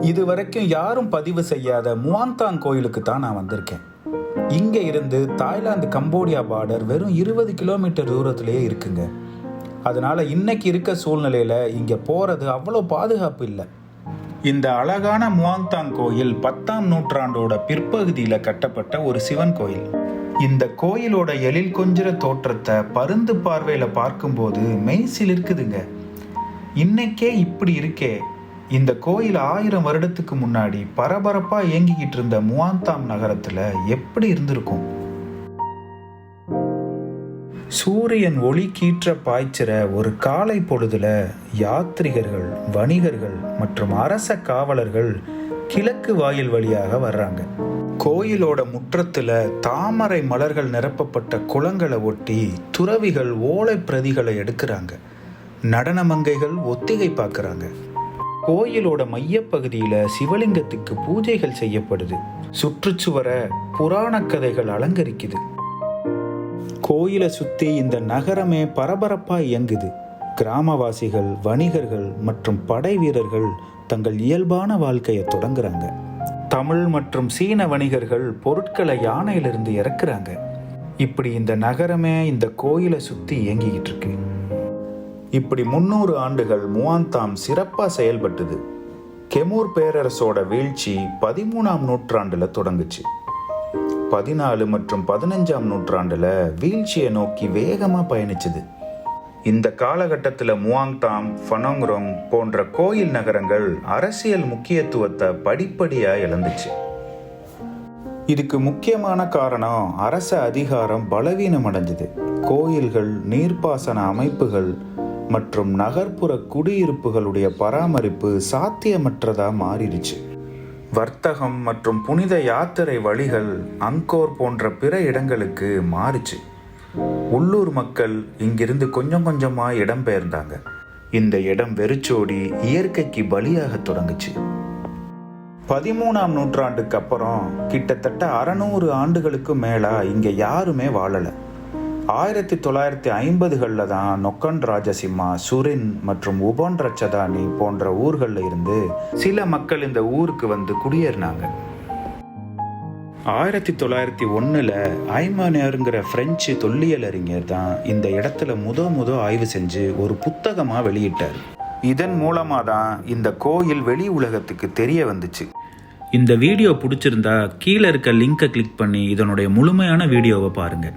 இது வரைக்கும் யாரும் பதிவு செய்யாத முவாந்தாங் கோயிலுக்கு தான் நான் வந்திருக்கேன். இங்கே இருந்து தாய்லாந்து கம்போடியா பார்டர் வெறும் இருபது கிலோமீட்டர் தூரத்திலேயே இருக்குங்க. அதனால இன்னைக்கு இருக்க சூழ்நிலையில இங்க போறது அவ்வளோ பாதுகாப்பு இல்லை. இந்த அழகான முவாங்தாங் கோயில் பத்தாம் நூற்றாண்டோட பிற்பகுதியில் கட்டப்பட்ட ஒரு சிவன் கோயில். இந்த கோயிலோட எழில் கொஞ்சிற தோற்றத்தை பருந்து பார்வையில் பார்க்கும்போது மெய்சில் இருக்குதுங்க இன்னைக்கே இப்படி இருக்கே இந்த கோயில் ஆயிரம் வருடத்துக்கு முன்னாடி பரபரப்பாக இயங்கிக்கிட்டு இருந்த முவாந்தாம் நகரத்தில் எப்படி இருந்திருக்கும்? சூரியன் ஒளி கீற்ற பாய்ச்சிற ஒரு காலை பொழுதுல யாத்ரிகர்கள் வணிகர்கள் மற்றும் அரச காவலர்கள் கிழக்கு வாயில் வழியாக வர்றாங்க. கோயிலோட முற்றத்துல தாமரை மலர்கள் நிரப்பப்பட்ட குளங்களை ஒட்டி துறவிகள் ஓலை பிரதிகளை எடுக்கிறாங்க. நடனமங்கைகள் ஒத்திகை பார்க்குறாங்க. கோயிலோட மையப்பகுதியில சிவலிங்கத்துக்கு பூஜைகள் செய்யப்படுது. சுற்றுச்சுவர புராண கதைகள் அலங்கரிக்குது. கோயிலை சுத்தி இந்த நகரமே பரபரப்பா இயங்குது. கிராமவாசிகள் வணிகர்கள் மற்றும் படை வீரர்கள் தங்கள் இயல்பான வாழ்க்கையை தொடங்குறாங்க. தமிழ் மற்றும் சீன வணிகர்கள் பொருட்களை யானையிலிருந்து இறக்குறாங்க. இப்படி இந்த நகரமே இந்த கோயிலை சுத்தி இயங்கிக்கிட்டு இருக்கு. இப்படி முன்னூறு ஆண்டுகள் முவாந்தாம் சிறப்பாக செயல்பட்டது. கெமூர் பேரரசோட வீழ்ச்சி பதிமூணாம் நூற்றாண்டில் தொடங்குச்சு. பதினாலு மற்றும் பதினஞ்சாம் நூற்றாண்டில் வீழ்ச்சியை நோக்கி வேகமாக பயணிச்சது. இந்த காலகட்டத்தில் முவாங்தாம் ஃபனோங்ரோங் போன்ற கோயில் நகரங்கள் அரசியல் முக்கியத்துவத்தை படிப்படியாக இழந்துச்சு. இதுக்கு முக்கியமான காரணம் அரச அதிகாரம் பலவீனம் அடைஞ்சது கோயில்கள் நீர்ப்பாசன அமைப்புகள் மற்றும் நகர்ப்புற குடியிருப்புகளுடைய பராமரிப்பு சாத்தியமற்றதா மாறிடுச்சு. வர்த்தகம் மற்றும் புனித யாத்திரை வழிகள் அங்கோர் போன்ற பிற இடங்களுக்கு மாறுச்சு. உள்ளூர் மக்கள் இங்கிருந்து கொஞ்சம் கொஞ்சமாக இடம்பெயர்ந்தாங்க இந்த இடம் வெறிச்சோடி இயற்கைக்கு பலியாக தொடங்குச்சு. பதிமூணாம் நூற்றாண்டுக்கு அப்புறம் கிட்டத்தட்ட அறநூறு ஆண்டுகளுக்கு மேலா இங்க யாருமே வாழலை. ஆயிரத்தி தொள்ளாயிரத்தி ஐம்பதுகளில் தான் நொக்கன் ராஜசிம்மா சுரின் மற்றும் உபோன் ரச்சதானி போன்ற ஊர்களில் இருந்து சில மக்கள் இந்த ஊருக்கு வந்து குடியேறினாங்க. ஆயிரத்தி தொள்ளாயிரத்தி ஒன்றில் ஐமானியருங்கிற பிரெஞ்சு தொல்லியல் அறிஞர் தான் இந்த இடத்துல முத முத ஆய்வு செஞ்சு ஒரு புத்தகமாக வெளியிட்டார். இதன் மூலமாக தான் இந்த கோயில் வெளி உலகத்துக்கு தெரிய வந்துச்சு. இந்த வீடியோ பிடிச்சிருந்தா கீழே இருக்க லிங்கை கிளிக் பண்ணி இதனுடைய முழுமையான வீடியோவை பாருங்கள்